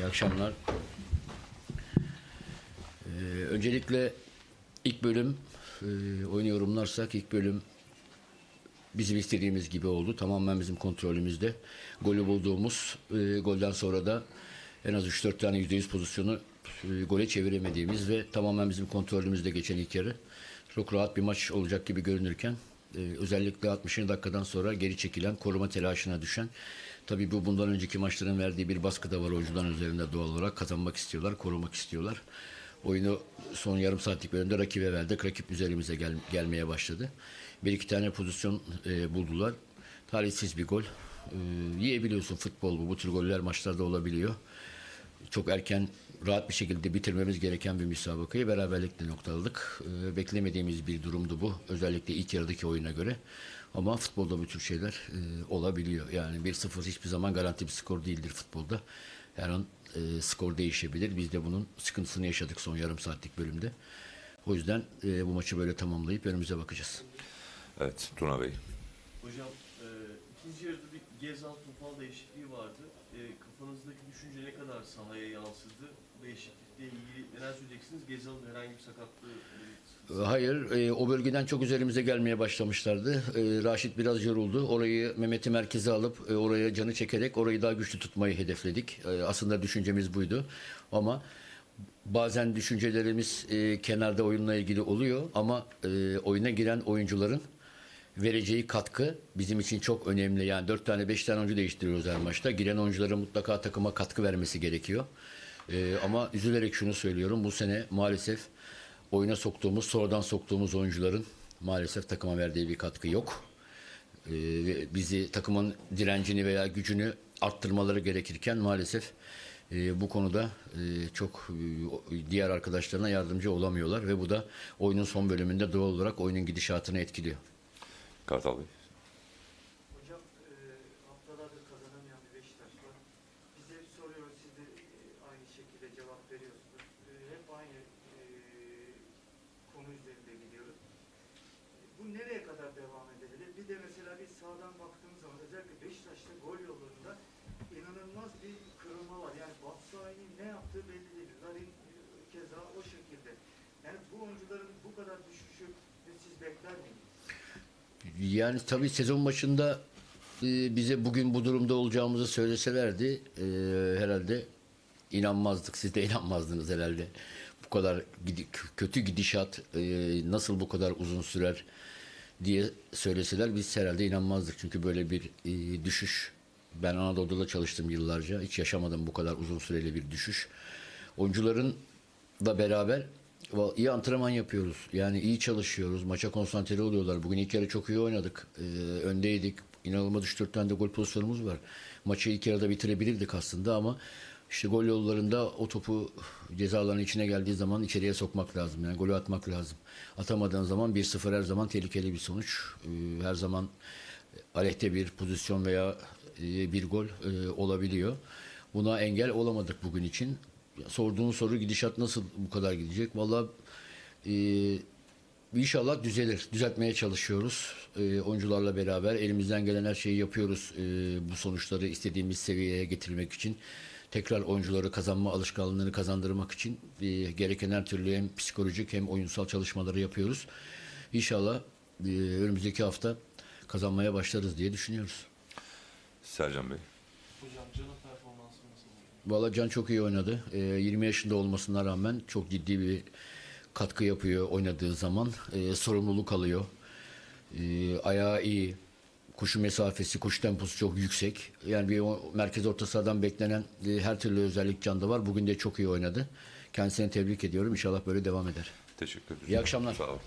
İyi akşamlar. Ee, öncelikle ilk bölüm e, oyunu yorumlarsak ilk bölüm bizim istediğimiz gibi oldu. Tamamen bizim kontrolümüzde. Golü bulduğumuz e, golden sonra da en az 3-4 tane %100 pozisyonu e, gole çeviremediğimiz ve tamamen bizim kontrolümüzde geçen ilk yarı. Çok rahat bir maç olacak gibi görünürken özellikle 60. dakikadan sonra geri çekilen koruma telaşına düşen tabii bu bundan önceki maçların verdiği bir baskı da var oyuncuların üzerinde doğal olarak kazanmak istiyorlar, korumak istiyorlar. Oyunu son yarım saatlik bölümde rakibe verdik. Rakip üzerimize gel- gelmeye başladı. Bir iki tane pozisyon e, buldular. Talihsiz bir gol. E, yiyebiliyorsun futbol bu. Bu tür goller maçlarda olabiliyor. Çok erken rahat bir şekilde bitirmemiz gereken bir müsabakayı beraberlikle noktaladık. E, beklemediğimiz bir durumdu bu. Özellikle ilk yarıdaki oyuna göre. Ama futbolda bu tür şeyler e, olabiliyor. Yani 1-0 hiçbir zaman garanti bir skor değildir futbolda. Her an e, skor değişebilir. Biz de bunun sıkıntısını yaşadık son yarım saatlik bölümde. O yüzden e, bu maçı böyle tamamlayıp önümüze bakacağız. Evet Tuna Bey. Hocam e, ikinci yarıda bir Gezal Topal değişikliği vardı. E, kafanızdaki düşünce ne kadar sahaya yansıdı? Değişiklikle ilgili neler söyleyeceksiniz? Gezal'ın herhangi bir sakatlığı e, E, Hayır, e, o bölgeden çok üzerimize gelmeye başlamışlardı. E, Raşit biraz yoruldu. Orayı Mehmet'i merkeze alıp e, oraya canı çekerek orayı daha güçlü tutmayı hedefledik. E, aslında düşüncemiz buydu. Ama bazen düşüncelerimiz e, kenarda oyunla ilgili oluyor ama e, oyuna giren oyuncuların vereceği katkı bizim için çok önemli. Yani 4 tane 5 tane oyuncu değiştiriyoruz her maçta. Giren oyuncuların mutlaka takıma katkı vermesi gerekiyor. Ee, ama üzülerek şunu söylüyorum. Bu sene maalesef oyuna soktuğumuz, sonradan soktuğumuz oyuncuların maalesef takıma verdiği bir katkı yok. Ee, bizi takımın direncini veya gücünü arttırmaları gerekirken maalesef e, bu konuda e, çok e, diğer arkadaşlarına yardımcı olamıyorlar ve bu da oyunun son bölümünde doğal olarak oyunun gidişatını etkiliyor. Kartal Bey. Hocam e, haftalardır kazanamayan bir Beşiktaş var. Biz hep soruyoruz, siz de e, aynı şekilde cevap veriyorsunuz. E, hep aynı e, konu üzerinde gidiyoruz. Bu nereye kadar devam edebilir? Bir de mesela biz sağdan baktığımız zaman özellikle Beşiktaş'ta gol yollarında inanılmaz bir kırılma var. Yani Batshuayi'nin ne yaptığı belli değil. Larin keza o şekilde. Yani bu oyuncuların bu kadar düşüşü siz bekler miydiniz? Yani tabii sezon başında e, bize bugün bu durumda olacağımızı söyleselerdi e, herhalde inanmazdık. Siz de inanmazdınız herhalde. Bu kadar kötü gidişat e, nasıl bu kadar uzun sürer diye söyleseler biz herhalde inanmazdık. Çünkü böyle bir düşüş ben Anadolu'da çalıştım yıllarca. Hiç yaşamadım bu kadar uzun süreli bir düşüş. Oyuncuların da beraber iyi antrenman yapıyoruz. Yani iyi çalışıyoruz. Maça konsantre oluyorlar. Bugün ilk yarı çok iyi oynadık. Ee, öndeydik. İnanılmaz 3-4 tane de gol pozisyonumuz var. Maçı ilk yarıda bitirebilirdik aslında ama işte gol yollarında o topu ceza alanının içine geldiği zaman içeriye sokmak lazım. Yani golü atmak lazım. Atamadığın zaman 1-0 her zaman tehlikeli bir sonuç. Ee, her zaman aleyhte bir pozisyon veya e, bir gol e, olabiliyor. Buna engel olamadık bugün için. Sorduğun soru gidişat nasıl bu kadar gidecek? Vallahi e, inşallah düzelir. Düzeltmeye çalışıyoruz. E, oyuncularla beraber elimizden gelen her şeyi yapıyoruz. E, bu sonuçları istediğimiz seviyeye getirmek için. Tekrar oyuncuları kazanma alışkanlığını kazandırmak için e, gereken her türlü hem psikolojik hem oyunsal çalışmaları yapıyoruz. İnşallah e, önümüzdeki hafta kazanmaya başlarız diye düşünüyoruz. Sercan Bey. Hocam nasıl oldu? Valla Can çok iyi oynadı. Ee, 20 yaşında olmasına rağmen çok ciddi bir katkı yapıyor oynadığı zaman. Ee, sorumluluk alıyor. Ee, ayağı iyi. Koşu mesafesi, koşu temposu çok yüksek. Yani bir o- merkez orta sahadan beklenen e, her türlü özellik Can'da var. Bugün de çok iyi oynadı. Kendisini tebrik ediyorum. İnşallah böyle devam eder. Teşekkür ederim. İyi akşamlar. Sağ olun.